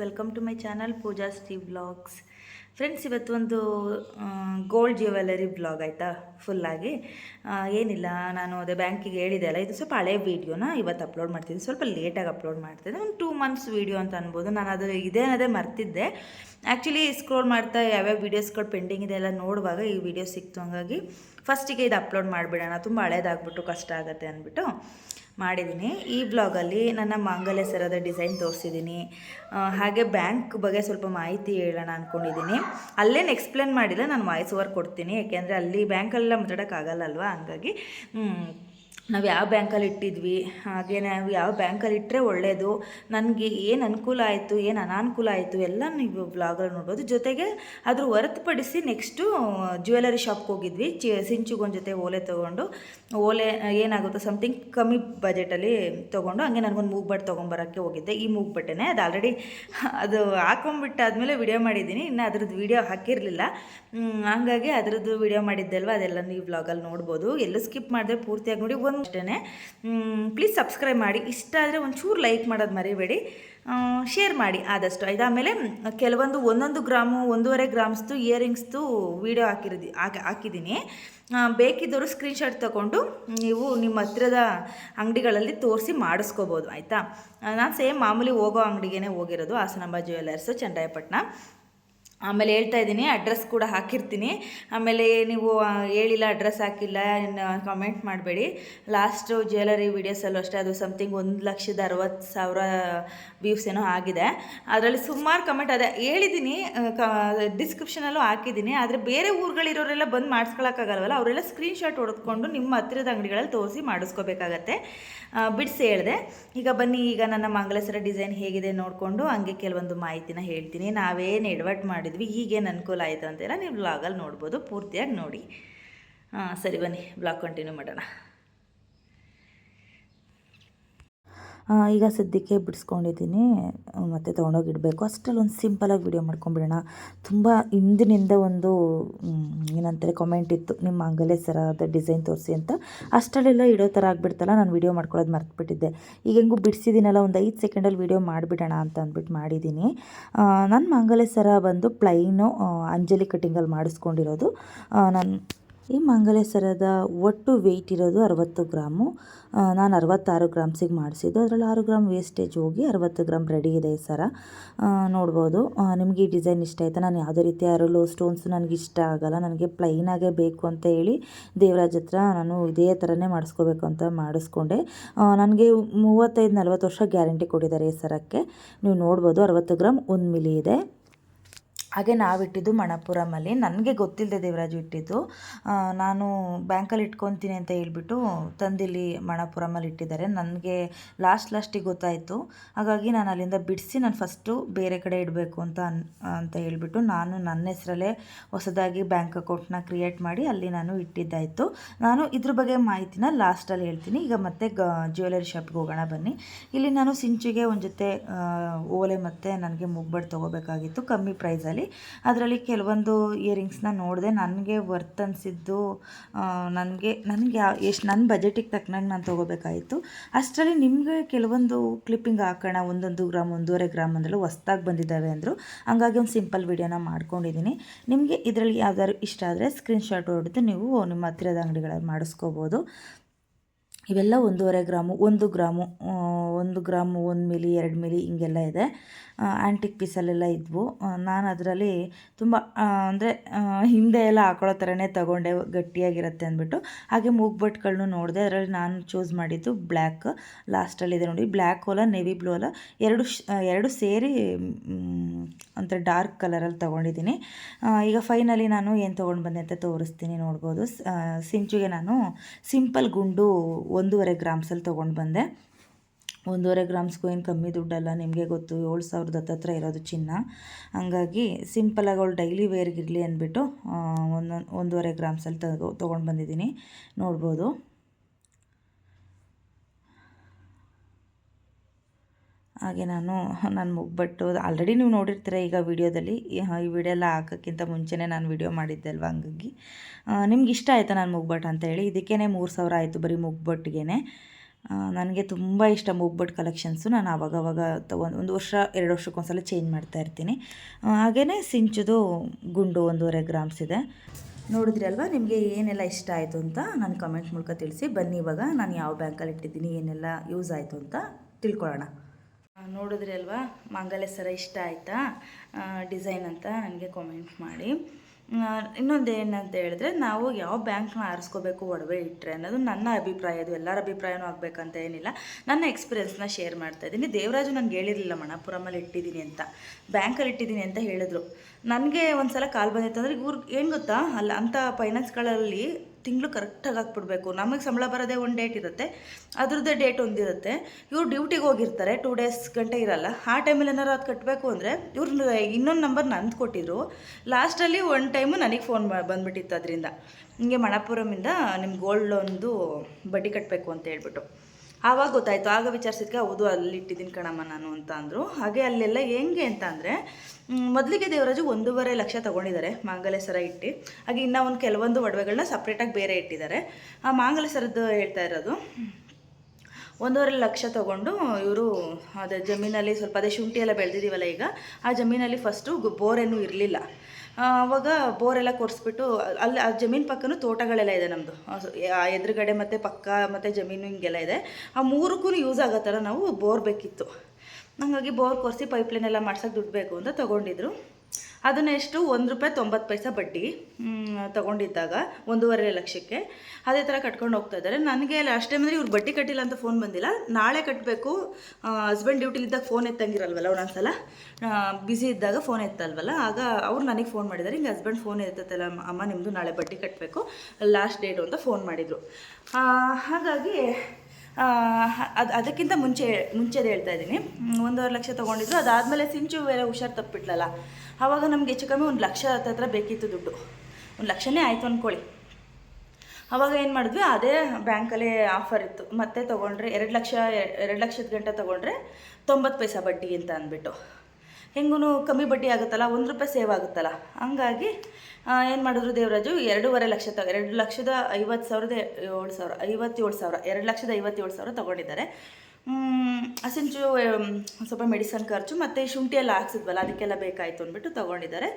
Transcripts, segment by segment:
Welcome to my channel Pooja Steve blogs friends ಇವತ್ತು ಒಂದು gold jewellery vlog ಆಯಿತಾ? ಫುಲ್ಲಾಗಿ ಏನಿಲ್ಲ, ನಾನು ಅದೇ ಬ್ಯಾಂಕಿಗೆ ಹೇಳಿದೆ ಅಲ್ಲ, ಇದು ಸ್ವಲ್ಪ ಹಳೆ ವೀಡಿಯೋನ ಇವತ್ತು ಅಪ್ಲೋಡ್ ಮಾಡ್ತೀನಿ ಸ್ವಲ್ಪ ಲೇಟಾಗಿ ಅಪ್ಲೋಡ್ ಮಾಡ್ತಿದ್ದೆ. ಒಂದು ಟೂ ಮಂತ್ಸ್ ವೀಡಿಯೋ ಅಂತ ಅನ್ಬೋದು. ನಾನು ಅದು ಇದೇ ಅನ್ನೋದೇ ಮರ್ತಿದ್ದೆ. ಆ್ಯಕ್ಚುಲಿ ಸ್ಕ್ರೋಲ್ ಮಾಡ್ತಾ ಯಾವ್ಯಾವ ವೀಡಿಯೋಸ್ಗಳು ಪೆಂಡಿಂಗ್ ಇದೆ ಎಲ್ಲ ನೋಡುವಾಗ ಈ ವಿಡಿಯೋ ಸಿಕ್ತು ಹಂಗಾಗಿ ಫಸ್ಟಿಗೆ ಇದು ಅಪ್ಲೋಡ್ ಮಾಡಿಬಿಡೋಣ. ತುಂಬ ಹಳೇದಾಗ್ಬಿಟ್ಟು ಕಷ್ಟ ಆಗುತ್ತೆ ಅಂದ್ಬಿಟ್ಟು. ಮಾಡಿದ್ದೀನಿ. ಈ ಬ್ಲಾಗಲ್ಲಿ ನನ್ನ ಮಾಂಗಲ್ಯ ಸರದ ಡಿಸೈನ್ ತೋರಿಸಿದ್ದೀನಿ. ಹಾಗೆ ಬ್ಯಾಂಕ್ ಬಗ್ಗೆ ಸ್ವಲ್ಪ ಮಾಹಿತಿ ಹೇಳೋಣ ಅಂದ್ಕೊಂಡಿದ್ದೀನಿ ಅಲ್ಲೇನು ಎಕ್ಸ್ಪ್ಲೇನ್ ಮಾಡಿಲ್ಲ, ನಾನು ವಾಯ್ಸ್ ಓವರ್ ಕೊಡ್ತೀನಿ. ಯಾಕೆಂದರೆ ಅಲ್ಲಿ ಬ್ಯಾಂಕಲ್ಲೆಲ್ಲ ಮಾತಾಡೋಕ್ಕಾಗಲ್ಲ ಅಲ್ವಾ? ಹಂಗಾಗಿ ನಾವು ಯಾವ ಬ್ಯಾಂಕಲ್ಲಿ ಇಟ್ಟಿದ್ವಿ, ಹಾಗೆ ನಾವು ಯಾವ ಬ್ಯಾಂಕಲ್ಲಿ ಇಟ್ಟರೆ ಒಳ್ಳೆಯದು ನನಗೆ ಏನು ಅನುಕೂಲ ಆಯಿತು, ಏನು ಅನಾನುಕೂಲ ಆಯಿತು, ಎಲ್ಲ ನೀವು ಬ್ಲಾಗಲ್ಲಿ ನೋಡ್ಬೋದು. ಜೊತೆಗೆ ಅದ್ರ ಹೊರತುಪಡಿಸಿ ನೆಕ್ಸ್ಟು ಜ್ಯುವೆಲರಿ ಶಾಪ್ಗೆ ಹೋಗಿದ್ವಿ, ಚಿ, ಸಿಂಚುಗೊಂದು ಜೊತೆ ಓಲೆ ತೊಗೊಂಡು, ಓಲೆ, ಏನಾಗುತ್ತೋ ಸಮಥಿಂಗ್ ಕಮ್ಮಿ ಬಜೆಟಲ್ಲಿ ತೊಗೊಂಡು, ಹಂಗೆ ನನಗೊಂದು ಮೂಗ್ ಬಟ್ಟೆ ತೊಗೊಂಬರೋಕ್ಕೆ ಹೋಗಿದ್ದೆ. ಈ ಮೂಗ್ ಬಟ್ಟೆನೇ ಅದು ಆಲ್ರೆಡಿ ಅದು ಹಾಕೊಂಬಿಟ್ಟಾದ್ಮೇಲೆ ವಿಡಿಯೋ ಮಾಡಿದ್ದೀನಿ, ಇನ್ನು ಅದ್ರದ್ದು ವಿಡಿಯೋ ಹಾಕಿರಲಿಲ್ಲ. ಹಾಗಾಗಿ ಅದ್ರದ್ದು ವಿಡಿಯೋ ಮಾಡಿದ್ದೆಲ್ವ, ಅದೆಲ್ಲ ನೀವು ಬ್ಲಾಗಲ್ಲಿ ನೋಡ್ಬೋದು. ಎಲ್ಲೂ ಸ್ಕಿಪ್ ಮಾಡಿದೆ, ಪೂರ್ತಿಯಾಗಿ ನೋಡಿ ಒಂದು ಅಷ್ಟೇ ಪ್ಲೀಸ್ ಸಬ್ಸ್ಕ್ರೈಬ್ ಮಾಡಿ. ಇಷ್ಟ ಆದರೆ ಒಂಚೂರು ಲೈಕ್ ಮಾಡೋದು ಮರಿಬೇಡಿ. ಶೇರ್ ಮಾಡಿ ಆದಷ್ಟು. ಇದಾದಮೇಲೆ ಕೆಲವೊಂದು ಒಂದೊಂದು ಗ್ರಾಮು, ಒಂದೂವರೆ ಗ್ರಾಮ್ಸ್ದು ಇಯರಿಂಗ್ಸ್ದು ವೀಡಿಯೋ ಹಾಕಿರೋದು, ಹಾಕಿ ಹಾಕಿದ್ದೀನಿ ಬೇಕಿದ್ದವರು ಸ್ಕ್ರೀನ್ಶಾಟ್ ತಗೊಂಡು ನೀವು ನಿಮ್ಮ ಹತ್ತಿರದ ಅಂಗಡಿಗಳಲ್ಲಿ ತೋರಿಸಿ ಮಾಡಿಸ್ಕೋಬೋದು, ಆಯಿತಾ? ನಾನು ಸೇಮ್ ಮಾಮೂಲಿ ಹೋಗೋ ಅಂಗಡಿಗೆ ಹೋಗಿರೋದು ಹಾಸನಾಂಬ ಜ್ಯುವೆಲ್ಲರ್ಸು ಚನ್ನರಾಯಪಟ್ಟಣ ಆಮೇಲೆ ಹೇಳ್ತಾ ಇದ್ದೀನಿ ಅಡ್ರೆಸ್ ಕೂಡ ಹಾಕಿರ್ತೀನಿ. ಆಮೇಲೆ ನೀವು ಹೇಳಿಲ್ಲ ಅಡ್ರೆಸ್ ಹಾಕಿಲ್ಲ ಕಮೆಂಟ್ ಮಾಡಬೇಡಿ. ಲಾಸ್ಟು ಜ್ಯುವೆಲರಿ ವೀಡಿಯೋಸಲ್ಲೂ ಅಷ್ಟೇ, ಅದು ಸಮಥಿಂಗ್ ಒಂದು ಲಕ್ಷದ ಅರವತ್ತು ಸಾವಿರ ವ್ಯೂಸ್ ಏನೋ ಆಗಿದೆ. ಅದರಲ್ಲಿ ಸುಮಾರು ಕಮೆಂಟ್ ಅದೇ, ಹೇಳಿದ್ದೀನಿ ಡಿಸ್ಕ್ರಿಪ್ಷನಲ್ಲೂ ಹಾಕಿದ್ದೀನಿ. ಆದರೆ ಬೇರೆ ಊರುಗಳಿರೋರೆಲ್ಲ ಬಂದು ಮಾಡಿಸ್ಕೊಳಕ್ಕಾಗಲ್ವಲ್ಲ, ಅವರೆಲ್ಲ ಸ್ಕ್ರೀನ್ಶಾಟ್ ಹೊಡೆದುಕೊಂಡು ನಿಮ್ಮ ಹತ್ತಿರದ ಅಂಗಡಿಗಳಲ್ಲಿ ತೋರಿಸಿ ಮಾಡಿಸ್ಕೋಬೇಕಾಗತ್ತೆ. ಬಿಡಿಸಿ ಹೇಳಿದೆ. ಈಗ ಬನ್ನಿ, ಈಗ ನನ್ನ ಮಂಗಳೇಶ್ವರ ಡಿಸೈನ್ ಹೇಗಿದೆ ನೋಡಿಕೊಂಡು, ಹಂಗೆ ಕೆಲವೊಂದು ಮಾಹಿತಿನ ಹೇಳ್ತೀನಿ. ನಾವೇನು ಎಡವಟ್ ಮಾಡಿದ್ವಿ. ಈಗೇನು ಅನುಕೂಲ ಆಯಿತು ಅಂತೆಲ್ಲ ನೀವು ಬ್ಲಾಗಲ್ಲಿ ನೋಡ್ಬೋದು. ಪೂರ್ತಿಯಾಗಿ ನೋಡಿ. ಸರಿ ಬನ್ನಿ. ಬ್ಲಾಗ್ ಕಂಟಿನ್ಯೂ ಮಾಡೋಣ ಆ, ಈಗ ಸದ್ಯಕ್ಕೆ ಬಿಡಿಸ್ಕೊಂಡಿದ್ದೀನಿ. ಮತ್ತು ತೊಗೊಂಡೋಗಿಡಬೇಕು ಅಷ್ಟರಲ್ಲಿ ಒಂದು ಸಿಂಪಲಾಗಿ ವೀಡಿಯೋ ಮಾಡ್ಕೊಂಬಿಡೋಣ. ತುಂಬ ಹಿಂದಿನಿಂದ ಒಂದು ಏನಂತಾರೆ ಕಾಮೆಂಟ್ ಇತ್ತು. ನಿಮ್ಮ ಅಂಗಲೆ ಸರದ ಡಿಸೈನ್ ತೋರಿಸಿ ಅಂತ. ಅಷ್ಟರಲ್ಲೆಲ್ಲ ಇಡೋ ಥರ ಆಗಿಬಿಡ್ತಲ್ಲ, ನಾನು ವೀಡಿಯೋ ಮಾಡ್ಕೊಳ್ಳೋದು ಮರ್ತುಬಿಟ್ಟಿದ್ದೆ. ಈಗ ಹೆಂಗೂ ಬಿಡಿಸಿದ್ದೀನಲ್ಲ, ಒಂದು ಐದು ಸೆಕೆಂಡಲ್ಲಿ ವೀಡಿಯೋ ಮಾಡಿಬಿಡೋಣ ಅಂತ ಅಂದ್ಬಿಟ್ಟು ಮಾಡಿದ್ದೀನಿ. ನನ್ನ ಮಂಗಲೆ ಸರ ಬಂದು ಪ್ಲೈನು ಅಂಜಲಿ ಕಟಿಂಗಲ್ಲಿ ಮಾಡಿಸ್ಕೊಂಡಿರೋದು. ನಾನು ಈ ಮಂಗಲ ಸರದ ಒಟ್ಟು ವೆಯ್ಟ್ ಇರೋದು ಅರವತ್ತು ಗ್ರಾಮು. ನಾನು ಅರವತ್ತಾರು ಗ್ರಾಮ್ಸಿಗೆ ಮಾಡಿಸಿದ್ದು. ಅದರಲ್ಲಿ ಆರು ಗ್ರಾಮ್ ವೇಸ್ಟೇಜ್ ಹೋಗಿ ಅರವತ್ತು ಗ್ರಾಮ್ ರೆಡಿ ಇದೆ ಈ ಸರ. ನೋಡ್ಬೋದು. ನಿಮಗೆ ಈ ಡಿಸೈನ್ ಇಷ್ಟ ಆಯಿತಾ? ನಾನು ಯಾವುದೇ ರೀತಿ ಅರಳು ಸ್ಟೋನ್ಸ್ ನನಗೆ ಇಷ್ಟ ಆಗಲ್ಲ. ನನಗೆ ಪ್ಲೈನಾಗೇ ಬೇಕು ಅಂತ ಹೇಳಿ ದೇವರಾಜ್ ಹತ್ರ ನಾನು ಇದೇ ಥರನೇ ಮಾಡಿಸ್ಕೋಬೇಕು ಅಂತ ಮಾಡಿಸ್ಕೊಂಡೆ. ನನಗೆ ಮೂವತ್ತೈದು ನಲ್ವತ್ತು ವರ್ಷ ಗ್ಯಾರಂಟಿ ಕೊಟ್ಟಿದ್ದಾರೆ ಈ ಸರಕ್ಕೆ. ನೀವು ನೋಡ್ಬೋದು ಅರವತ್ತು ಗ್ರಾಮ್ ಒಂದು ಮಿಲಿ ಇದೆ. ಹಾಗೆ ನಾವಿಟ್ಟಿದ್ದು ಮಣಪುರಮಲ್ಲಿ. ನನಗೆ ಗೊತ್ತಿಲ್ಲದೆ ದೇವರಾಜು ಇಟ್ಟಿದ್ದು. ನಾನು ಬ್ಯಾಂಕಲ್ಲಿ ಇಟ್ಕೊತೀನಿ ಅಂತ ಹೇಳ್ಬಿಟ್ಟು ತಂದಿಲ್ಲಿ ಮಣಪುರಮಲ್ಲಿ ಇಟ್ಟಿದ್ದಾರೆ. ನನಗೆ ಲಾಸ್ಟ್ ಲಾಸ್ಟಿಗೆ ಗೊತ್ತಾಯಿತು. ಹಾಗಾಗಿ ನಾನು ಅಲ್ಲಿಂದ ಬಿಡಿಸಿ ನಾನು ಫಸ್ಟು ಬೇರೆ ಕಡೆ ಇಡಬೇಕು ಅಂತ ಅನ್, ಅಂತ ಹೇಳ್ಬಿಟ್ಟು ನಾನು ನನ್ನ ಹೆಸರಲ್ಲೇ ಹೊಸದಾಗಿ ಬ್ಯಾಂಕ್ ಅಕೌಂಟ್ನ ಕ್ರಿಯೇಟ್ ಮಾಡಿ ಅಲ್ಲಿ ನಾನು ಇಟ್ಟಿದ್ದಾಯಿತು. ನಾನು ಇದ್ರ ಬಗ್ಗೆ ಮಾಹಿತಿನ ಲಾಸ್ಟಲ್ಲಿ ಹೇಳ್ತೀನಿ. ಈಗ ಮತ್ತೆ ಗ, ಜ್ಯುವೆಲರಿ ಶಾಪ್ಗೆ ಹೋಗೋಣ ಬನ್ನಿ. ಇಲ್ಲಿ ನಾನು ಸಿಂಚಿಗೆ ಒಂದು ಜೊತೆ ಓಲೆ ಮತ್ತು ನನಗೆ ಮುಗ್ಬಟ್ಟು ತೊಗೋಬೇಕಾಗಿತ್ತು ಕಮ್ಮಿ ಪ್ರೈಸಲ್ಲಿ ಅದರಲ್ಲಿ ಕೆಲವೊಂದು ಇಯರಿಂಗ್ಸ್ನ ನೋಡಿದೆ ನನಗೆ ವರ್ತ್ ಅನಿಸಿದ್ದು ನನಗೆ ನನಗೆ ಎಷ್ಟು ನನ್ನ ಬಜೆಟಿಗೆ ತಕ್ಕನಾಗಿ ನಾನು ತೊಗೋಬೇಕಾಯಿತು. ಅಷ್ಟರಲ್ಲಿ ನಿಮಗೆ ಕೆಲವೊಂದು ಕ್ಲಿಪ್ಪಿಂಗ್ ಹಾಕೋಣ, ಒಂದೊಂದು ಗ್ರಾಮ್, ಒಂದೂವರೆ ಗ್ರಾಮ್ ಅಂದರೆ ಹೊಸ್ದಾಗಿ ಬಂದಿದ್ದಾವೆ ಅಂದರು. ಹಂಗಾಗಿ ಒಂದು ಸಿಂಪಲ್ ವಿಡಿಯೋನ ಮಾಡ್ಕೊಂಡಿದ್ದೀನಿ ನಿಮಗೆ ಇದರಲ್ಲಿ ಯಾವ್ದಾದ್ರು ಇಷ್ಟ ಆದರೆ ಸ್ಕ್ರೀನ್ಶಾಟ್ ಹೊಡೆದು ನೀವು ನಿಮ್ಮ ಹತ್ತಿರದ ಅಂಗಡಿಗಳಲ್ಲಿ ಮಾಡಿಸ್ಕೋಬೋದು. ಇವೆಲ್ಲ ಒಂದೂವರೆ ಗ್ರಾಮು, ಒಂದು ಗ್ರಾಮು ಒಂದು ಗ್ರಾಮು, ಒಂದು ಮಿಲಿ, ಎರಡು ಮಿಲಿ ಹಿಂಗೆಲ್ಲ ಇದೆ. ಆ್ಯಂಟಿಕ್ ಪೀಸಲ್ಲೆಲ್ಲ ಇದ್ವು. ನಾನು ಅದರಲ್ಲಿ ತುಂಬ ಅಂದರೆ ಹಿಂದೆ ಎಲ್ಲ ಹಾಕೊಳ್ಳೋ ಥರನೇ ತಗೊಂಡೆ, ಗಟ್ಟಿಯಾಗಿರುತ್ತೆ ಅಂದ್ಬಿಟ್ಟು. ಹಾಗೆ ಮೂಗ್ಬಟ್ಗಳನ್ನೂ ನೋಡಿದೆ, ಅದರಲ್ಲಿ ನಾನು ಚೂಸ್ ಮಾಡಿದ್ದು ಬ್ಲ್ಯಾಕ್ ಲಾಸ್ಟಲ್ಲಿದೆ ನೋಡಿ ಬ್ಲ್ಯಾಕ್ ಹೋಲ ನೆವಿ ಬ್ಲೂ ಅಲ್ಲ ಎರಡು ಎರಡು ಸೇರಿ ಅಂತ ಡಾರ್ಕ್ ಕಲರಲ್ಲಿ ತೊಗೊಂಡಿದ್ದೀನಿ. ಈಗ ಫೈನಲಿ ನಾನು ಏನು ತೊಗೊಂಡು ಬಂದೆ ಅಂತ ತೋರಿಸ್ತೀನಿ ನೋಡ್ಬೋದು. ಸಿಂಚುಗೆ ನಾನು ಸಿಂಪಲ್ ಗುಂಡು ಒಂದೂವರೆ ಗ್ರಾಮ್ಸಲ್ಲಿ ತೊಗೊಂಡು ಬಂದೆ. ಒಂದೂವರೆ ಗ್ರಾಮ್ಸ್ಗೂ ಏನು ಕಮ್ಮಿ ದುಡ್ಡಲ್ಲ, ನಿಮಗೆ ಗೊತ್ತು ಏಳು ಸಾವಿರದ ಹತ್ತತ್ರ ಇರೋದು ಚಿನ್ನ. ಹಂಗಾಗಿ ಸಿಂಪಲಾಗಿ ಅವಳು ಡೈಲಿ ವೇರ್ಗಿರಲಿ ಅಂದ್ಬಿಟ್ಟು ಒಂದೊಂದು, ಒಂದೂವರೆ ಗ್ರಾಮ್ಸಲ್ಲಿ ತಗೋ, ತೊಗೊಂಡು ಬಂದಿದ್ದೀನಿ. ನೋಡ್ಬೋದು. ಹಾಗೆ ನಾನು ನನ್ನ ಮುಗ್ಬಟ್ಟು ಆಲ್ರೆಡಿ ನೀವು ನೋಡಿರ್ತೀರ ಈಗ ವಿಡಿಯೋದಲ್ಲಿ, ಈ ವಿಡಿಯೋ ಎಲ್ಲ ಹಾಕೋಕ್ಕಿಂತ ಮುಂಚೆನೇ ನಾನು ವಿಡಿಯೋ ಮಾಡಿದ್ದೆ ಅಲ್ವಾ ಹಂಗಾಗಿ. ನಿಮ್ಗೆ ಇಷ್ಟ ಆಯಿತಾ ನಾನು ಮುಗ್ಬಟ್ಟು ಅಂತ ಹೇಳಿ? ಇದಕ್ಕೇ ಮೂರು ಸಾವಿರ ಆಯಿತು ಬರೀ ಮುಗ್ಬಟ್ಟಿಗೆ ನನಗೆ ತುಂಬ ಇಷ್ಟ ಮುಗ್ಬಟ್ಟು ಕಲೆಕ್ಷನ್ಸು ನಾನು ಆವಾಗವಾಗ ತೊಗೊಂಡು ಒಂದು ವರ್ಷ, ಎರಡು ವರ್ಷಕ್ಕೊಂದ್ಸಲ ಚೇಂಜ್ ಮಾಡ್ತಾ ಇರ್ತೀನಿ. ಹಾಗೆಯೇ ಸಿಂಚುದು ಗುಂಡು ಒಂದೂವರೆ ಗ್ರಾಮ್ಸ್ ಇದೆ. ನೋಡಿದ್ರಿ ಅಲ್ವಾ? ನಿಮಗೆ ಏನೆಲ್ಲ ಇಷ್ಟ ಆಯಿತು ಅಂತ ನಾನು ಕಮೆಂಟ್ ಮೂಲಕ ತಿಳಿಸಿ. ಬನ್ನಿ ಇವಾಗ, ನಾನು ಯಾವ ಬ್ಯಾಂಕಲ್ಲಿ ಇಟ್ಟಿದ್ದೀನಿ, ಏನೆಲ್ಲ ಯೂಸ್ ಆಯಿತು ಅಂತ ತಿಳ್ಕೊಳ್ಳೋಣ. ನೋಡಿದ್ರಿ ಅಲ್ವಾ? ಮಾಂಗಲ್ಯ ಸರ ಇಷ್ಟ ಆಯಿತಾ? ಡಿಸೈನ್ ಅಂತ ನನಗೆ ಕಾಮೆಂಟ್ ಮಾಡಿ. ಇನ್ನೊಂದು ಏನಂತ ಹೇಳಿದ್ರೆ, ನಾವು ಯಾವ ಬ್ಯಾಂಕ್ನ ಆರಿಸ್ಕೋಬೇಕು, ಒಡವೆ ಇಟ್ಟರೆ ಅನ್ನೋದು ನನ್ನ ಅಭಿಪ್ರಾಯ. ಅದು ಎಲ್ಲರ ಅಭಿಪ್ರಾಯನೂ ಆಗಬೇಕಂತ ಏನಿಲ್ಲ. ನನ್ನ ಎಕ್ಸ್ಪೀರಿಯೆನ್ಸ್ನ ಶೇರ್ ಮಾಡ್ತಾ ಇದ್ದೀನಿ. ದೇವರಾಜು ನನಗೆ ಹೇಳಿರಲಿಲ್ಲ, ಮಣಪುರಮಲ್ಲಿ ಇಟ್ಟಿದ್ದೀನಿ ಅಂತ. ಬ್ಯಾಂಕಲ್ಲಿ ಇಟ್ಟಿದ್ದೀನಿ ಅಂತ ಹೇಳಿದ್ರು. ನನಗೆ ಒಂದು ಸಲ ಕಾಲ್ ಬಂದಿತ್ತು ಅಂದರೆ ಇವ್ರಿಗೆ ಏನು ಗೊತ್ತಾ? ಅಲ್ಲ, ಅಂಥ ಫೈನಾನ್ಸ್ಗಳಲ್ಲಿ ತಿಂಗಳು ಕರೆಕ್ಟಾಗಿ ಹಾಕ್ಬಿಡ್ಬೇಕು. ನಮಗೆ ಸಂಬಳ ಬರೋದೇ ಒಂದು ಡೇಟ್ ಇರುತ್ತೆ. ಅದ್ರದ್ದೇ ಡೇಟ್ ಒಂದಿರುತ್ತೆ. ಇವ್ರು ಡ್ಯೂಟಿಗೆ ಹೋಗಿರ್ತಾರೆ. ಟೂ ಡೇಸ್ ಗಂಟೆ ಇರಲ್ಲ. ಆ ಟೈಮಲ್ಲಿ ಏನಾರು ಅದು ಕಟ್ಟಬೇಕು ಅಂದರೆ ಇವ್ರು ಇನ್ನೊಂದು ನಂಬರ್ ನಂದು ಕೊಟ್ಟಿದ್ರು. ಲಾಸ್ಟಲ್ಲಿ ಒನ್ ಟೈಮು ನನಗೆ ಫೋನ್ ಬಂದುಬಿಟ್ಟಿತ್ತು ಅದರಿಂದ. ಹಿಂಗೆ ಮಣಪುರಮಿಂದ ನಿಮ್ಮ ಗೋಲ್ಡ್ ಲೋನ್ದು ಬಡ್ಡಿ ಕಟ್ಟಬೇಕು ಅಂತ ಹೇಳ್ಬಿಟ್ಟು. ಆವಾಗ ಗೊತ್ತಾಯಿತು, ಆಗ ವಿಚಾರಿಸಿದ್ಕೆ ಹೌದು, ಅಲ್ಲಿ ಇಟ್ಟಿದ್ದೀನಿ ಕಣಮ್ಮ ನಾನು ಅಂತ ಅಂದರು. ಹಾಗೆ ಅಲ್ಲೆಲ್ಲ ಹೆಂಗೆ ಅಂತ ಅಂದರೆ ಮೊದಲಿಗೆ ದೇವರಾಜು ಒಂದೂವರೆ ಲಕ್ಷ ತೊಗೊಂಡಿದ್ದಾರೆ ಮಾಂಗಲ್ಯ ಸರ ಇಟ್ಟು. ಹಾಗೆ ಇನ್ನೂ ಒಂದು ಕೆಲವೊಂದು ಒಡವೆಗಳನ್ನ ಸಪ್ರೇಟಾಗಿ ಬೇರೆ ಇಟ್ಟಿದ್ದಾರೆ. ಆ ಮಾಂಗಲ್ಯ ಹೇಳ್ತಾ ಇರೋದು ಒಂದೂವರೆ ಲಕ್ಷ ತಗೊಂಡು ಇವರು ಅದೇ ಜಮೀನಲ್ಲಿ ಸ್ವಲ್ಪ ಅದೇ ಶುಂಠಿ ಎಲ್ಲ ಬೆಳೆದಿದ್ದೀವಲ್ಲ ಈಗ, ಆ ಜಮೀನಲ್ಲಿ ಫಸ್ಟು ಬೋರ್ ಏನೂ ಇರಲಿಲ್ಲ. ಅವಾಗ ಬೋರೆಲ್ಲ ಕೊರೆಸ್ಬಿಟ್ಟು ಅಲ್ಲಿ ಆ ಜಮೀನು ಪಕ್ಕನೂ ತೋಟಗಳೆಲ್ಲ ಇದೆ ನಮ್ಮದು ಎದುರುಗಡೆ ಮತ್ತು ಪಕ್ಕ ಮತ್ತು ಜಮೀನು ಹಿಂಗೆಲ್ಲ ಇದೆ. ಆ ಮೂರಕ್ಕೂ ಯೂಸ್ ಆಗೋ ಥರ ನಾವು ಬೋರ್ ಬೇಕಿತ್ತು. ಹಾಗಾಗಿ ಬೋರ್ ಕೊರೆಸಿ ಪೈಪ್ಲೈನ್ ಎಲ್ಲ ಮಾಡ್ಸೋಕೆ ದುಡ್ಡು ಬೇಕು ಅಂತ ತೊಗೊಂಡಿದ್ರು. ಅದನ್ನ ಎಷ್ಟು? ಒಂದು ರೂಪಾಯಿ ತೊಂಬತ್ತು ಪೈಸೆ ಬಡ್ಡಿ ತೊಗೊಂಡಿದ್ದಾಗ, ಒಂದೂವರೆ ಲಕ್ಷಕ್ಕೆ. ಅದೇ ಥರ ಕಟ್ಕೊಂಡು ಹೋಗ್ತಾ ಇದ್ದಾರೆ. ನನಗೆ ಲಾಸ್ಟ್ ಟೈಮ್ ಅಂದರೆ ಇವ್ರು ಬಡ್ಡಿ ಕಟ್ಟಿಲ್ಲ ಅಂತ ಫೋನ್ ಬಂದಿಲ್ಲ. ನಾಳೆ ಕಟ್ಟಬೇಕು ಹಸ್ಬೆಂಡ್ ಡ್ಯೂಟಿಲಿದ್ದಾಗ ಫೋನ್ ಎತ್ತಂಗಿರಲ್ವಲ್ಲ ಒಂದೊಂದ್ಸಲ? ಬ್ಯುಸಿ ಇದ್ದಾಗ ಫೋನ್ ಎತ್ತಲ್ವಲ್ಲ? ಆಗ ಅವ್ರು ನನಗೆ ಫೋನ್ ಮಾಡಿದ್ದಾರೆ. ಹಿಂಗೆ ಹಸ್ಬೆಂಡ್ ಫೋನ್ ಎತ್ತಲ್ಲ ಅಮ್ಮ ನಿಮ್ಮದು ನಾಳೆ ಬಡ್ಡಿ ಕಟ್ಟಬೇಕು ಲಾಸ್ಟ್ ಡೇಟು ಅಂತ ಫೋನ್ ಮಾಡಿದರು. ಹಾಗಾಗಿ ಅದು ಅದಕ್ಕಿಂತ ಮುಂಚೆ ಮುಂಚೆದು ಹೇಳ್ತಾ ಇದ್ದೀನಿ. ಒಂದೂವರೆ ಲಕ್ಷ ತೊಗೊಂಡಿದ್ರು. ಅದಾದಮೇಲೆ ಸಿಂಚು ಬೇರೆ ಹುಷಾರು ತಪ್ಪಿಟ್ಲಲ್ಲ. ಆವಾಗ ನಮ್ಗೆ ಹೆಚ್ಚು ಕಮ್ಮಿ ಒಂದು ಲಕ್ಷ ಹತ್ರ ಬೇಕಿತ್ತು ದುಡ್ಡು. ಒಂದು ಲಕ್ಷನೇ ಆಯಿತು ಅಂದ್ಕೊಳ್ಳಿ ಅವಾಗ ಏನು ಮಾಡಿದ್ವಿ? ಅದೇ ಬ್ಯಾಂಕಲ್ಲಿ ಆಫರ್ ಇತ್ತು. ಮತ್ತೆ ತೊಗೊಂಡ್ರೆ ಎರಡು ಲಕ್ಷ, ಎರಡು ಲಕ್ಷದ ಗಂಟೆ ತೊಗೊಂಡ್ರೆ ತೊಂಬತ್ತು ಪೈಸಾ ಬಡ್ಡಿ ಅಂತ ಅಂದ್ಬಿಟ್ಟು. ಹೆಂಗೂ ಕಮ್ಮಿ ಬಡ್ಡಿ ಆಗುತ್ತಲ್ಲ, ಒಂದು ರೂಪಾಯಿ ಸೇವ್ ಆಗುತ್ತಲ್ಲ. ಹಂಗಾಗಿ ಏನು ಮಾಡಿದ್ರು ದೇವರಾಜು, ಎರಡೂವರೆ ಲಕ್ಷ ತ ಎರಡು ಲಕ್ಷದ ಐವತ್ತು ಸಾವಿರದ ಏಳು ಸಾವಿರ, ಐವತ್ತೇಳು ಸಾವಿರ, ಎರಡು ಲಕ್ಷದ ಐವತ್ತೇಳು ಸಾವಿರ ತೊಗೊಂಡಿದ್ದಾರೆ. ಹಸಿಂಚು ಸ್ವಲ್ಪ ಮೆಡಿಸನ್ ಖರ್ಚು ಮತ್ತು ಶುಂಠಿ ಎಲ್ಲ ಹಾಕ್ಸಿದ್ವಲ್ಲ, ಅದಕ್ಕೆಲ್ಲ ಬೇಕಾಯಿತು ಅಂದ್ಬಿಟ್ಟು ತೊಗೊಂಡಿದ್ದಾರೆ.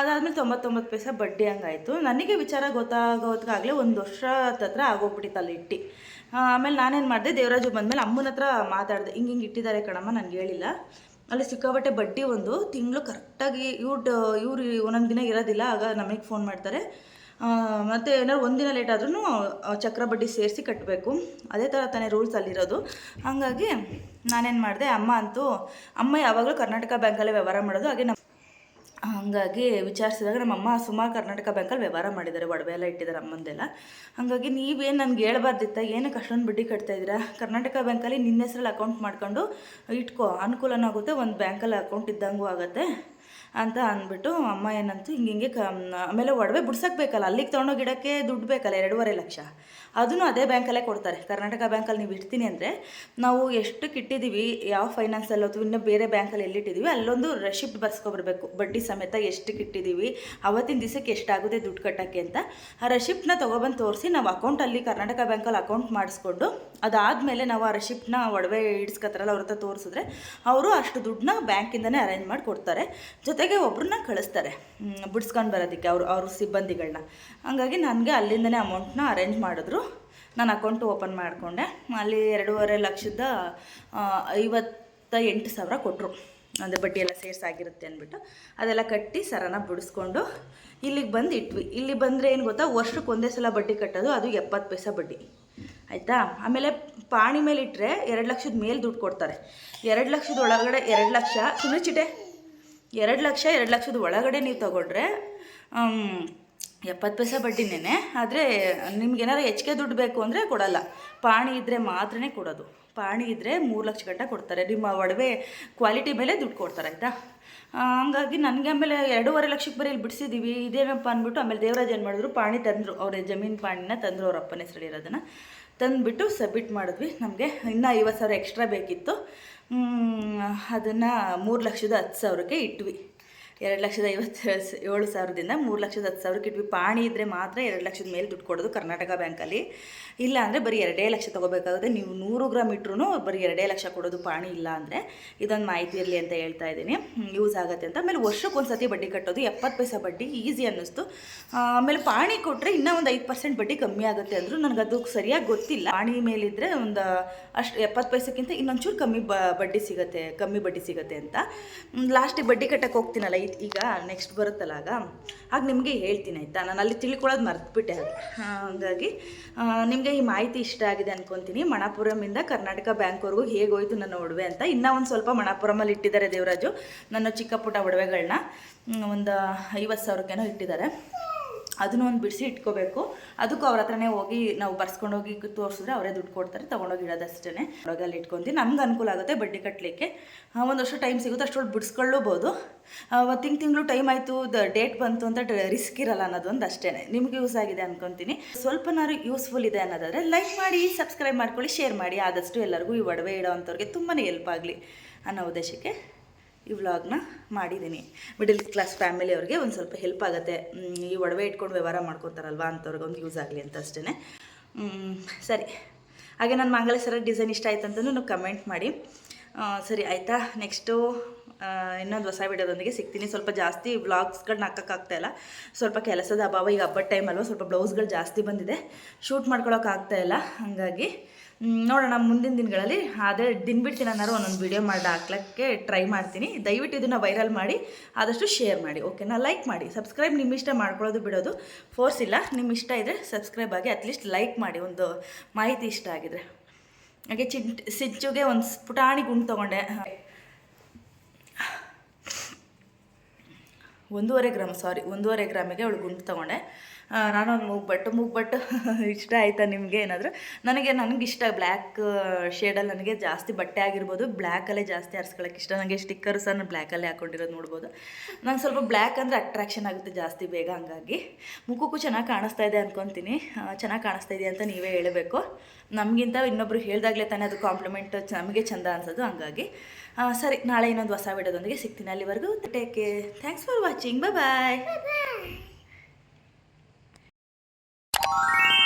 ಅದಾದಮೇಲೆ ತೊಂಬತ್ತೊಂಬತ್ತು ಪೈಸೆ ಬಡ್ಡಿ ಹಂಗಾಯಿತು. ನನಗೆ ವಿಚಾರ ಗೊತ್ತಾಗೋದಕ್ಕಾಗಲೇ ಒಂದು ವರ್ಷ ಹತ್ರ ಆಗೋಗ್ಬಿಟ್ಟಿತ್ತು ಅಲ್ಲಿ ಇಟ್ಟು ಆಮೇಲೆ ನಾನೇನು ಮಾಡಿದೆ, ದೇವರಾಜು ಬಂದಮೇಲೆ ಅಮ್ಮನ ಹತ್ರ ಮಾತಾಡಿದೆ, ಹಿಂಗೆ ಹಿಂಗೆ ಇಟ್ಟಿದ್ದಾರೆ ಕಣಮ್ಮ, ನನಗೆ ಹೇಳಿಲ್ಲ. ಅಲ್ಲಿ ಸಿಕ್ಕಾಬಟ್ಟೆ ಬಡ್ಡಿ ಒಂದು ತಿಂಗಳು ಕರೆಕ್ಟಾಗಿ ಇವ್ರು ಇವ್ರು ಒಂದೊಂದು ದಿನ ಇರೋದಿಲ್ಲ, ಆಗ ನಮಗೆ ಫೋನ್ ಮಾಡ್ತಾರೆ. ಮತ್ತು ಏನಾದ್ರು ಒಂದಿನ ಲೇಟ್ ಆದ್ರೂ ಚಕ್ರ ಬಡ್ಡಿ ಸೇರಿಸಿ ಕಟ್ಟಬೇಕು ಅದೇ ಥರ ತಾನೇ ರೂಲ್ಸ್ ಅಲ್ಲಿರೋದು. ಹಾಗಾಗಿ ನಾನೇನು ಮಾಡಿದೆ, ಅಮ್ಮ ಅಂತೂ, ಅಮ್ಮ ಯಾವಾಗಲೂ ಕರ್ನಾಟಕ ಬ್ಯಾಂಕಲ್ಲೇ ವ್ಯವಹಾರ ಮಾಡೋದು, ಹಾಗೆ ನಮ್ಮ ಹಾಗಾಗಿ ವಿಚಾರಿಸಿದಾಗ ನಮ್ಮಮ್ಮ ಸುಮಾರು ಕರ್ನಾಟಕ ಬ್ಯಾಂಕಲ್ಲಿ ವ್ಯವಹಾರ ಮಾಡಿದ್ದಾರೆ ಒಡವೆ ಎಲ್ಲ ಇಟ್ಟಿದ್ದಾರೆ ಅಮ್ಮಂದೆಲ್ಲ. ಹಾಗಾಗಿ ನೀವೇನು ನನಗೆ ಹೇಳ್ಬಾರ್ದಿತ್ತ ಏನಕ್ಕೆ ಅಷ್ಟೊಂದು ಬಡ್ಡಿ ಕಟ್ತಾ ಇದ್ದೀರಾ? ಕರ್ನಾಟಕ ಬ್ಯಾಂಕಲ್ಲಿ ನಿನ್ನ ಹೆಸರಲ್ಲಿ ಅಕೌಂಟ್ ಮಾಡ್ಕೊಂಡು ಇಟ್ಕೋ, ಅನುಕೂಲನೂ ಆಗುತ್ತೆ, ಒಂದು ಬ್ಯಾಂಕಲ್ಲಿ ಅಕೌಂಟ್ ಇದ್ದಂಗೂ ಆಗುತ್ತೆ ಅಂತ ಅಂದ್ಬಿಟ್ಟು ಅಮ್ಮ ಏನಂತು, ಹಿಂಗೆ ಹಿಂಗೆ ಕ ಆಮೇಲೆ ಒಡವೆ ಬಿಡ್ಸಕ್ಕೆ ಬೇಕಲ್ಲ, ಅಲ್ಲಿಗೆ ತೊಗೊಂಡೋಗಿಡೋಕ್ಕೆ ದುಡ್ಡು ಬೇಕಲ್ಲ, ಎರಡೂವರೆ ಲಕ್ಷ. ಅದನ್ನು ಅದೇ ಬ್ಯಾಂಕಲ್ಲೇ ಕೊಡ್ತಾರೆ. ಕರ್ನಾಟಕ ಬ್ಯಾಂಕಲ್ಲಿ ನೀವು ಇಡ್ತೀನಿ ಅಂದರೆ ನಾವು ಎಷ್ಟು ಇಟ್ಟಿದ್ದೀವಿ ಯಾವ ಫೈನಾನ್ಸಲ್ಲಿ ಅಥವಾ ಇನ್ನೂ ಬೇರೆ ಬ್ಯಾಂಕಲ್ಲಿ ಎಲ್ಲಿಟ್ಟಿದ್ದೀವಿ, ಅಲ್ಲೊಂದು ರೆಸಿಪ್ಟ್ ಬರ್ಸ್ಕೊಬರ್ಬೇಕು. ಬಡ್ಡಿ ಸಮೇತ ಎಷ್ಟು ಇಟ್ಟಿದ್ದೀವಿ ಅವತ್ತಿನ ದಿವಸಕ್ಕೆ ಎಷ್ಟಾಗುತ್ತೆ ದುಡ್ಡು ಕಟ್ಟೋಕ್ಕೆ ಅಂತ ಆ ರೆಸಿಪ್ಟನ್ನ ತೊಗೊಬಂದು ತೋರಿಸಿ ನಾವು ಅಕೌಂಟಲ್ಲಿ ಕರ್ನಾಟಕ ಬ್ಯಾಂಕಲ್ಲಿ ಅಕೌಂಟ್ ಮಾಡಿಸ್ಕೊಂಡು ಅದಾದಮೇಲೆ ನಾವು ಆ ರೆಸಿಪ್ಟನ್ನ ಒಡವೆ ಇಡ್ಸ್ಕತ್ತಾರಲ್ಲ ಅವ್ರ ಹತ್ರ ತೋರಿಸಿದ್ರೆ ಅವರು ಅಷ್ಟು ದುಡ್ಡನ್ನ ಬ್ಯಾಂಕಿಂದನೇ ಅರೇಂಜ್ ಮಾಡಿ ಕೊಡ್ತಾರೆ. ಜೊತೆಗೆ ಒಬ್ರನ್ನ ಕಳಿಸ್ತಾರೆ. ಬಿಡ್ಸ್ಕೊಂಡು ಬರೋದಕ್ಕೆ ಅವರು, ಅವ್ರ ಸಿಬ್ಬಂದಿಗಳನ್ನ ಹಂಗಾಗಿ ನನಗೆ ಅಲ್ಲಿಂದನೇ ಅಮೌಂಟ್ನ ಅರೇಂಜ್ ಮಾಡಿದ್ರು. ನಾನು ಅಕೌಂಟು ಓಪನ್ ಮಾಡಿಕೊಂಡೆ. ಅಲ್ಲಿ ಎರಡೂವರೆ ಲಕ್ಷದ ಐವತ್ತ ಎಂಟು ಸಾವಿರ ಕೊಟ್ಟರು ಅಂದರೆ ಬಡ್ಡಿ ಎಲ್ಲ ಸೇರ್ಸಾಗಿರುತ್ತೆ ಅಂದ್ಬಿಟ್ಟು. ಅದೆಲ್ಲ ಕಟ್ಟಿ ಸರನ ಬಿಡಿಸ್ಕೊಂಡು ಇಲ್ಲಿಗೆ ಬಂದು ಇಟ್ವಿ ಇಲ್ಲಿ ಬಂದರೆ ಏನು ಗೊತ್ತಾ? ವರ್ಷಕ್ಕೆ ಒಂದೇ ಸಲ ಬಡ್ಡಿ ಕಟ್ಟೋದು, ಅದು ಎಪ್ಪತ್ತು ಪೈಸೆ ಬಡ್ಡಿ. ಆಯಿತಾ? ಆಮೇಲೆ ಪಾಣಿ ಮೇಲೆ ಇಟ್ಟರೆ ಎರಡು ಲಕ್ಷದ ಮೇಲೆ ದುಡ್ಡು ಕೊಡ್ತಾರೆ. ಎರಡು ಲಕ್ಷದ ಒಳಗಡೆ ಎರಡು ಲಕ್ಷ. ಸುಮ್ಮನೆ ಚಿಟೆ. ಎರಡು ಲಕ್ಷ, ಎರಡು ಲಕ್ಷದ ಒಳಗಡೆ ನೀವು ತಗೊಂಡ್ರೆ ಎಪ್ಪತ್ತು ಪೈಸೆ ಬಡ್ಡಿನೇ ಆದರೆ ನಿಮ್ಗೆ ಏನಾರು ಹೆಚ್ಚಿಗೆ ದುಡ್ಡು ಬೇಕು ಅಂದರೆ ಕೊಡಲ್ಲ. ಪಾಣಿ ಇದ್ದರೆ ಮಾತ್ರನೇ ಕೊಡೋದು. ಪಾಣಿ ಇದ್ದರೆ ಮೂರು ಲಕ್ಷ ಗಂಟೆ ಕೊಡ್ತಾರೆ. ನಿಮ್ಮ ಒಡವೆ ಕ್ವಾಲಿಟಿ ಮೇಲೆ ದುಡ್ಡು ಕೊಡ್ತಾರೆ, ಆಯಿತಾ? ಹಂಗಾಗಿ ನನಗೆ ಆಮೇಲೆ ಎರಡೂವರೆ ಲಕ್ಷಕ್ಕೆ ಬರೀ ಇಲ್ಲಿ ಬಿಡಿಸಿದ್ದೀವಿ ಇದೇನಪ್ಪ ಅಂದ್ಬಿಟ್ಟು ಆಮೇಲೆ ದೇವರಾಜ್ ಏನು ಮಾಡಿದ್ರು? ಪಾಣಿ ತಂದರು. ಅವ್ರ ಜಮೀನು ಪಾಣಿನ ತಂದರು, ಅವ್ರ ಅಪ್ಪನ ಹೆಸರಲ್ಲಿ ಇರೋದನ್ನು. ತಂದುಬಿಟ್ಟು ಸಬ್ಮಿಟ್ ಮಾಡಿದ್ವಿ. ನಮಗೆ ಇನ್ನೂ ಐವತ್ತು ಸಾವಿರ ಎಕ್ಸ್ಟ್ರಾ ಬೇಕಿತ್ತು. ಅದನ್ನು ಮೂರು ಲಕ್ಷದ ಹತ್ತು ಸಾವಿರಕ್ಕೆ ಇಟ್ವಿ. ಎರಡು ಲಕ್ಷದ ಐವತ್ತು ಏಳು ಸಾವಿರದಿಂದ ಮೂರು ಲಕ್ಷದ ಹತ್ತು ಸಾವಿರಕ್ಕೆ ಇಟ್ವಿ ಪಾಣಿ ಇದ್ದರೆ ಮಾತ್ರ ಎರಡು ಲಕ್ಷದ ಮೇಲೆ ದುಡ್ಡು ಕೊಡೋದು ಕರ್ನಾಟಕ ಬ್ಯಾಂಕಲ್ಲಿ. ಇಲ್ಲ ಅಂದರೆ ಬರೀ ಎರಡೇ ಲಕ್ಷ ತೊಗೋಬೇಕಾಗುತ್ತೆ. ನೀವು ನೂರು ಗ್ರಾಮ್ ಇಟ್ರೂ ಬರೀ ಎರಡೇ ಲಕ್ಷ ಕೊಡೋದು ಪಾಣಿ ಇಲ್ಲ ಅಂದರೆ ಇದೊಂದು ಮಾಹಿತಿ ಇರಲಿ ಅಂತ ಹೇಳ್ತಾ ಇದ್ದೀನಿ. ಯೂಸ್ ಆಗುತ್ತೆ ಅಂತ. ಆಮೇಲೆ ವರ್ಷಕ್ಕೆ ಒಂದು ಸತಿ ಬಡ್ಡಿ ಕಟ್ಟೋದು. ಎಪ್ಪತ್ತು ಪೈಸೆ ಬಡ್ಡಿ ಈಸಿ ಅನ್ನಿಸ್ತು. ಆಮೇಲೆ ಪಾಣಿ ಕೊಟ್ಟರೆ ಇನ್ನೂ ಒಂದು ಐದು ಪರ್ಸೆಂಟ್ ಬಡ್ಡಿ ಕಮ್ಮಿ ಆಗುತ್ತೆ ಅಂದರು ನನಗದು ಸರಿಯಾಗಿ ಗೊತ್ತಿಲ್ಲ. ಪಾಣಿ ಮೇಲಿದ್ದರೆ ಒಂದು ಅಷ್ಟು, ಎಪ್ಪತ್ತು ಪೈಸಕ್ಕಿಂತ ಇನ್ನೊಂಚೂರು ಕಮ್ಮಿ ಬಡ್ಡಿ ಸಿಗುತ್ತೆ, ಕಮ್ಮಿ ಬಡ್ಡಿ ಸಿಗುತ್ತೆ ಅಂತ. ಲಾಸ್ಟಿಗೆ ಬಡ್ಡಿ ಕಟ್ಟಕ್ಕೆ ಹೋಗ್ತೀನಲ್ಲ ಇದ್- ಈಗ ನೆಕ್ಸ್ಟ್ ಬರುತ್ತಲ್ಲ ಆಗ? ಆಗ ನಿಮಗೆ ಹೇಳ್ತೀನಿ ಆಯಿತಾ? ನಾನು ಅಲ್ಲಿ ತಿಳ್ಕೊಳ್ಳೋದು ಮರ್ತುಬಿಟ್ಟೆ ಹಾಗಾಗಿ ನಿಮಗೆ ಈ ಮಾಹಿತಿ ಇಷ್ಟ ಆಗಿದೆ ಅನ್ಕೊತೀನಿ. ಮಣಾಪುರಮಿಂದ ಕರ್ನಾಟಕ ಬ್ಯಾಂಕ್ವರೆಗೂ ಹೇಗೆ ಹೋಯ್ತು ನನ್ನ ಒಡವೆ ಅಂತ. ಇನ್ನೂ ಒಂದು ಸ್ವಲ್ಪ ಮಣಪುರಮಲ್ಲಿ ಇಟ್ಟಿದ್ದಾರೆ ದೇವರಾಜು. ನನ್ನ ಚಿಕ್ಕ ಪುಟ್ಟ ಒಡವೆಗಳನ್ನ ಒಂದು ಐವತ್ತು ಸಾವಿರಕ್ಕೇನೋ ಇಟ್ಟಿದ್ದಾರೆ. ಅದನ್ನು ಒಂದು ಬಿಡಿಸಿ ಇಟ್ಕೋಬೇಕು. ಅದಕ್ಕೂ ಅವ್ರ ಹತ್ರನೇ ಹೋಗಿ ನಾವು ಬರ್ಸ್ಕೊಂಡು ಹೋಗಿ ತೋರಿಸಿದ್ರೆ ಅವರೇ ದುಡ್ಡು ಕೊಡ್ತಾರೆ, ತೊಗೊಂಡೋಗಿ ಇಡೋದಷ್ಟೇ ಅಲ್ಲಿ ಇಟ್ಕೊತೀವಿ ನಮ್ಗೆ ಅನುಕೂಲ ಆಗುತ್ತೆ ಬಡ್ಡಿ ಕಟ್ಟಲಿಕ್ಕೆ ಒಂದು ವರ್ಷ ಟೈಮ್ ಸಿಗುತ್ತೆ ಅಷ್ಟೊಳಗೆ ಬಿಡಿಸ್ಕೊಳ್ಳಬಹುದು ತಿಂಗ್ ತಿಂಗಳು ಟೈಮ್ ಆಯಿತು, ದ ಡೇಟ್ ಬಂತು ಅಂತ ರಿಸ್ಕ್ ಇರಲ್ಲ ಅನ್ನೋದೊಂದು ಅಷ್ಟೇ ನಿಮ್ಗೆ ಯೂಸ್ ಆಗಿದೆ ಅನ್ಕೊತೀನಿ. ಸ್ವಲ್ಪನಾರು ಯೂಸ್ಫುಲ್ ಇದೆ ಅನ್ನೋದಾದರೆ ಲೈಕ್ ಮಾಡಿ, ಸಬ್ಸ್ಕ್ರೈಬ್ ಮಾಡ್ಕೊಳ್ಳಿ, ಶೇರ್ ಮಾಡಿ. ಆದಷ್ಟು ಎಲ್ಲರಿಗೂ ಈ ಒಡವೆ ಇಡೋ ಅಂಥವ್ರಿಗೆ ತುಂಬಾ ಹೆಲ್ಪ್ ಆಗಲಿ ಅನ್ನೋ ಉದ್ದೇಶಕ್ಕೆ ಈ ವ್ಲಾಗ್ನ ಮಾಡಿದ್ದೀನಿ. ಮಿಡಲ್ ಕ್ಲಾಸ್ ಫ್ಯಾಮಿಲಿಯವ್ರಿಗೆ ಒಂದು ಸ್ವಲ್ಪ ಹೆಲ್ಪ್ ಆಗುತ್ತೆ. ಈ ಒಡವೆ ಇಟ್ಕೊಂಡು ವ್ಯವಹಾರ ಮಾಡ್ಕೊತಾರಲ್ವಾ ಅಂಥವ್ರಿಗೆ ಒಂದು ಯೂಸ್ ಆಗಲಿ ಅಂತ ಅಷ್ಟೇ ಸರಿ. ಹಾಗೆ ನಾನು ಮಂಗಲೇಶ್ವರ ಡಿಸೈನ್ ಇಷ್ಟ ಆಯ್ತು ಅಂತ ನಾನು ಕಮೆಂಟ್ ಮಾಡಿ. ಸರಿ, ಆಯಿತಾ? ನೆಕ್ಸ್ಟು ಇನ್ನೊಂದು ಹೊಸ ವಿಡಿಯೋದೊಂದಿಗೆ ಸಿಗ್ತೀನಿ. ಸ್ವಲ್ಪ ಜಾಸ್ತಿ ವ್ಲಾಗ್ಸ್ಗಳನ್ನ ಹಾಕೋಕ್ಕಾಗ್ತಾಯಿಲ್ಲ ಸ್ವಲ್ಪ ಕೆಲಸದ ಅಭಾವ ಈಗ ಹಬ್ಬದ ಟೈಮ್ ಅಲ್ವಾ, ಸ್ವಲ್ಪ ಬ್ಲೌಸ್ಗಳು ಜಾಸ್ತಿ ಬಂದಿದೆ. ಶೂಟ್ ಮಾಡ್ಕೊಳ್ಳೋಕ್ಕಾಗ್ತಾ ಇಲ್ಲ. ಹಾಗಾಗಿ ನೋಡೋಣ ಮುಂದಿನ ದಿನಗಳಲ್ಲಿ. ಅದೇ ದಿನ ಬಿಡ್ತೀನಿ ಅನ್ನೋರು ಒಂದೊಂದು ವಿಡಿಯೋ ಮಾಡಿ ಹಾಕ್ಲಿಕ್ಕೆ ಟ್ರೈ ಮಾಡ್ತೀನಿ. ದಯವಿಟ್ಟು ಇದನ್ನು ವೈರಲ್ ಮಾಡಿ, ಆದಷ್ಟು ಶೇರ್ ಮಾಡಿ ಓಕೆನಾ ಲೈಕ್ ಮಾಡಿ. ಸಬ್ಸ್ಕ್ರೈಬ್ ನಿಮ್ಮ ಇಷ್ಟ ಮಾಡ್ಕೊಳ್ಳೋದು ಬಿಡೋದು ಫೋರ್ಸ್ ಇಲ್ಲ. ನಿಮ್ಮ ಇಷ್ಟ ಇದ್ದರೆ ಸಬ್ಸ್ಕ್ರೈಬ್ ಆಗಿ ಅಟ್ಲೀಸ್ಟ್ ಲೈಕ್ ಮಾಡಿ, ಒಂದು ಮಾಹಿತಿ ಇಷ್ಟ ಆಗಿದ್ರೆ. ಹಾಗೆ ಚಿಂಟ್ ಸಿಚ್ಚುಗೆ ಒಂದು ಪುಟಾಣಿ ಗುಂಡು ತೊಗೊಂಡೆ. ಒಂದೂವರೆ ಗ್ರಾಮ್ ಸಾರಿ ಒಂದೂವರೆ ಗ್ರಾಮಿಗೆ ಅವಳು ಗುಂಡು ತೊಗೊಂಡೆ. ನಾನೊಂದು ಮೂಗ್ಬಟ್ಟು ಮೂಗ್ಬಟ್ಟು ಇಷ್ಟ ಆಯಿತಾ ನಿಮಗೆ ಏನಾದರೂ? ನನಗೆ ನನಗೆ ಇಷ್ಟ ಬ್ಲ್ಯಾಕ್ ಶೇಡಲ್ಲಿ ನನಗೆ ಜಾಸ್ತಿ ಬಟ್ಟೆ ಆಗಿರ್ಬೋದು, ಬ್ಲ್ಯಾಕಲ್ಲೇ ಜಾಸ್ತಿ ಆರಿಸ್ಕೊಳ್ಳೋಕೆ ಇಷ್ಟ. ನನಗೆ ಸ್ಟಿಕ್ಕರ್ ಸಹ ನಾನು ಬ್ಲ್ಯಾಕಲ್ಲೇ ಹಾಕೊಂಡಿರೋದು ನೋಡ್ಬೋದು. ನಾನು ಸ್ವಲ್ಪ ಬ್ಲ್ಯಾಕ್ ಅಂದರೆ ಅಟ್ರಾಕ್ಷನ್ ಆಗುತ್ತೆ ಜಾಸ್ತಿ ಬೇಗ ಹಂಗಾಗಿ. ಮುಖಕ್ಕೂ ಚೆನ್ನಾಗಿ ಕಾಣಿಸ್ತಾ ಇದೆ ಅಂದ್ಕೊತೀನಿ ಚೆನ್ನಾಗಿ ಕಾಣಿಸ್ತಾ ಇದೆ ಅಂತ ನೀವೇ ಹೇಳಬೇಕು. ನಮಗಿಂತ ಇನ್ನೊಬ್ರು ಹೇಳ್ದಾಗಲೇ ತಾನೇ ಅದು ಕಾಂಪ್ಲಿಮೆಂಟ್, ನಮಗೆ ಚಂದ ಅನ್ಸೋದು ಹಂಗಾಗಿ. ಸರಿ, ನಾಳೆ ಇನ್ನೊಂದು ಹೊಸ ವಿಡಿಯೋದೊಂದಿಗೆ ಸಿಗ್ತೀನಿ ಅಲ್ಲಿವರೆಗೂ. Take care thanks for watching bye bye Thank you.